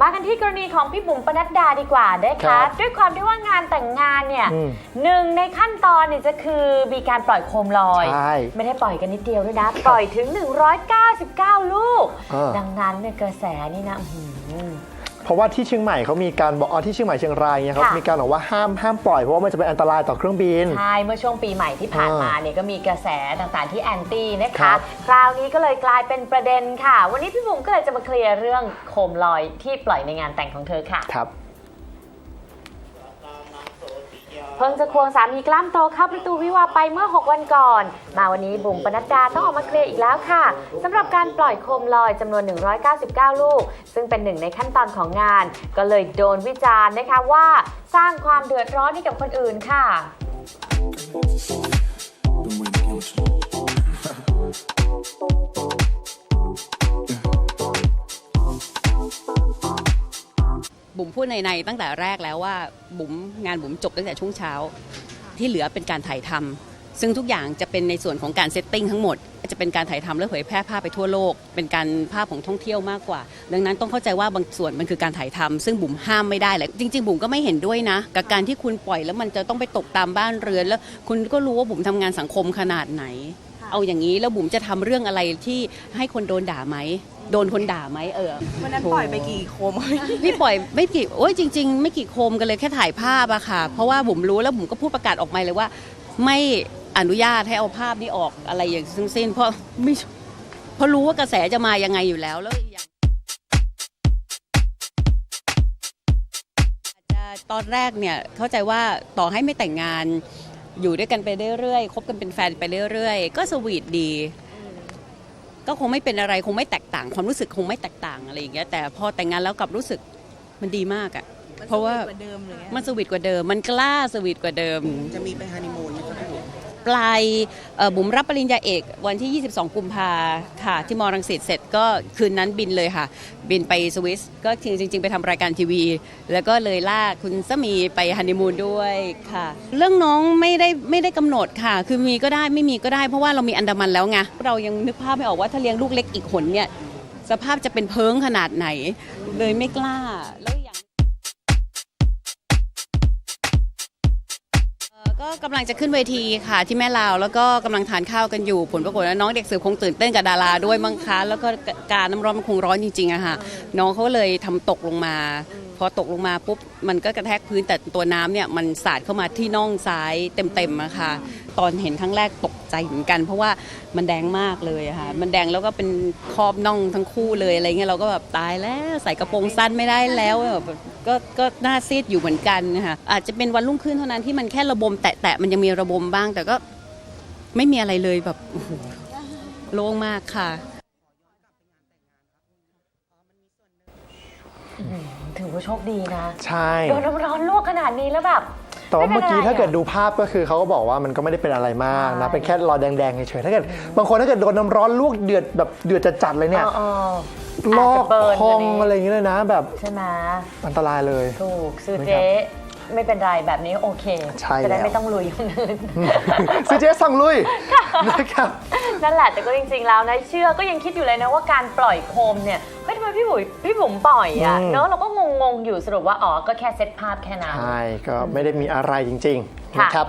มากันที่กรณีของพี่บุ๋มปนัดดาดีกว่านะครัคะบด้วยความที่ว่างานแต่งงานเนี่ยอืมหนึ่งในขั้นตอนเนี่ยจะคือมีการปล่อยโคมลอยใช่ไม่ได้ปล่อยกันนิดเดียวด้วยนะ ปล่อยถึง 199 ลูกเออดังนั้นเนี่ยกระแสนี่นะอื้อหือ เพราะว่าที่เชียงใหม่เขามีการบอกอ๋อที่เชียงใหม่เชียงรายเนี่ยเขาค่ะ มีการบอกว่าห้ามห้ามปล่อยเพราะว่ามันจะเป็นอันตรายต่อเครื่องบิน ใช่เมื่อช่วงปีใหม่ที่ผ่านอ่ามมาเนี่ยก็มีกระแสต่างๆที่แอนตี้นะครัคะ บ คราวนี้ก็เลยกลายเป็นประเด็นค่ะ วันนี้พี่บุ๋มก็เลยจะมาเคลียร์เรื่องโคมลอยที่ปล่อยในงานแต่งของเธอค่ะ ครับ พิ่งจะควงสามีกล้ามโตเข้าประตูวิวาไปเมื่อ 6 วันก่อน มาวันนี้บุ๋มปนัดดาต้องออกมาเคลียร์อีกแล้วค่ะสำหรับการปล่อยโคมลอยจำนวน 199 ลูก ซึ่งเป็นหนึ่งในขั้นตอนของงาน ก็เลยโดนวิจารณ์นะคะว่าสร้างความเดือดร้อนให้กับคนอื่นค่ะ บุ๋มพูดในในตั้งแต่แรกแล้วว่าบุ๋มงานบุ๋มจบตั้งแต่ช่วงเช้า ที่เหลือเป็นการถ่ายทำซึ่งทุกอย่างจะเป็นในส่วนของการเซตติ้งทั้งหมด จะเป็นการถ่ายทำและเผยแพร่ภาพไปทั่วโลก เป็นการภาพของท่องเที่ยวมากกว่า ดังนั้นต้องเข้าใจว่าบางส่วนมันคือการถ่ายทำซึ่งบุ๋มห้ามไม่ได้แหละจริง ๆ บุ๋มก็ไม่เห็นด้วยนะ กับการที่คุณปล่อยแล้วมันจะต้องไปตกตามบ้านเรือน แล้วคุณก็รู้ว่าบุ๋มทำงานสังคมขนาดไหน เอาอย่างนี้แล้วบุ๋มจะทำเรื่องอะไรที่ให้คนโดนด่าไหม โดนคนด่าไหมเออวันนั้นปล่อยไปกี่โคม นี่ปล่อยไม่กี่โอ้ยจริง ๆ ไม่กี่โคมกันเลยแค่ถ่ายภาพอะค่ะ เพราะว่าผมรู้แล้วผมก็พูดประกาศออกมาเลยว่า ไม่อนุญาตให้เอาภาพนี้ออกอะไรอย่างทั้งสิ้น เพราะไม่เพราะรู้ว่ากระแสจะมายังไงอยู่แล้วแล้วอีกอย่างอาจจะตอนแรกเนี่ยเข้าใจว่าต่อให้ไม่แต่งงานอยู่ด้วยกันไปเรื่อยๆคบกันเป็นแฟนไปเรื่อยๆ ก็สวีทดี ก็คงไม่เป็นอะไรคงไม่แตกต่าง ความรู้สึกคงไม่แตกต่างอะไรอย่างเงี้ยแต่พอแต่งงานแล้วกลับรู้สึกมันดีมากอะเพราะว่ากว่าเดิมเลยมันสวีทกว่าเดิมมันกล้าสวีทกว่าเดิม จะมีไปฮันนีมูน ปลายบุ๋มรับปริญญาเอกวันที่ 22 กุมภาค่ะ ที่มอรังสิตเสร็จก็คืนนั้นบินเลยค่ะ บินไปสวิสก็จริง ๆ ไปทำรายการทีวี แล้วก็เลยลากคุณสามีไปฮันนีมูนด้วยค่ะ เรื่องน้องไม่ได้ไม่ได้กำหนดค่ะ คือมีก็ได้ไม่มีก็ได้เพราะว่าเรามีอันดามันแล้วไงเรายังนึกภาพไม่ออกว่าถ้าเลี้ยงลูกเล็กอีกหนเนี่ยสภาพจะเป็นเพิงขนาดไหน เลยไม่กล้าแล้ว ก็กำลังจะขึ้นเวทีค่ะที่แม่ลาว แล้วก็กำลังทานข้าวกันอยู่ผลปรากฏว่าน้องเด็กเสือคงตื่นเต้นกับดาราด้วยมั้งคะแล้วก็การน้ำร้อนมันคงร้อนจริงๆอะค่ะน้องเขาเลยทำตกลงมา พอตกลงมาปุ๊บมันก็กระแทกพื้นแต่ตัวน้ำเนี่ยมันสาดเข้ามาที่น่องซ้ายเต็มๆอะค่ะ ตอนเห็นครั้งแรกตกใจเหมือนกัน เพราะว่ามันแดงมากเลยอะค่ะ มันแดงแล้วก็เป็นครอบน่องทั้งคู่เลยอะไรเงี้ยเราก็แบบตายแล้วใส่กระโปรงสั้นไม่ได้แล้วแบบก็ก็หน้าซีดอยู่เหมือนกันนะคะอาจจะเป็นวันรุ่งขึ้นเท่านั้นที่มันแค่ระบมแตะๆมันยังมีระบมบ้าง แต่ก็ไม่มีอะไรเลยแบบโอ้โหโล่งมากค่ะถือว่าโชคดีนะ ใช่โดนน้ำร้อนลวกขนาดนี้แล้วแบบ แต่ว่าเมื่อกี้ไป็นไรถ้าเกิดอะดูภาพก็คือเขาก็บอกว่ามันก็ไม่ได้เป็นอะไรมากนะใช่เป็นแค่รอยแดงๆเฉยๆถ้าเกิดบางคนถ้าเกิดโดนน้ำร้อนลวกเดือดแบบเดือดจัดๆเลยเนี่ยเออลอาจอจะกเบิร์นพองอันนี้อะไรอย่างเงี้ยเลยนะ แบบใช่ไหมอันตรายเลยถูกซื้อนะครับเจ๊ ไม่เป็นไรแบบนี้โอเค ใช่จะได้แล้ว ไม่ต้องลุยคนอื่น ซีเจสั่งลุยนะครับ นั่นแหละแต่ก็จริง ๆ แล้วนะเชื่อก็ยังคิดอยู่เลยนะว่าการปล่อยโคมเนี่ยเฮ้ยทำไมพี่บุ๋ยพี่บุ๋มปล่อยอะอืม เนอะเราก็งงๆอยู่สรุปว่าอ๋อก็แค่เซตภาพแค่นั้น ใช่ก็ไม่ได้มีอะไรจริงๆค่ะ นะครับ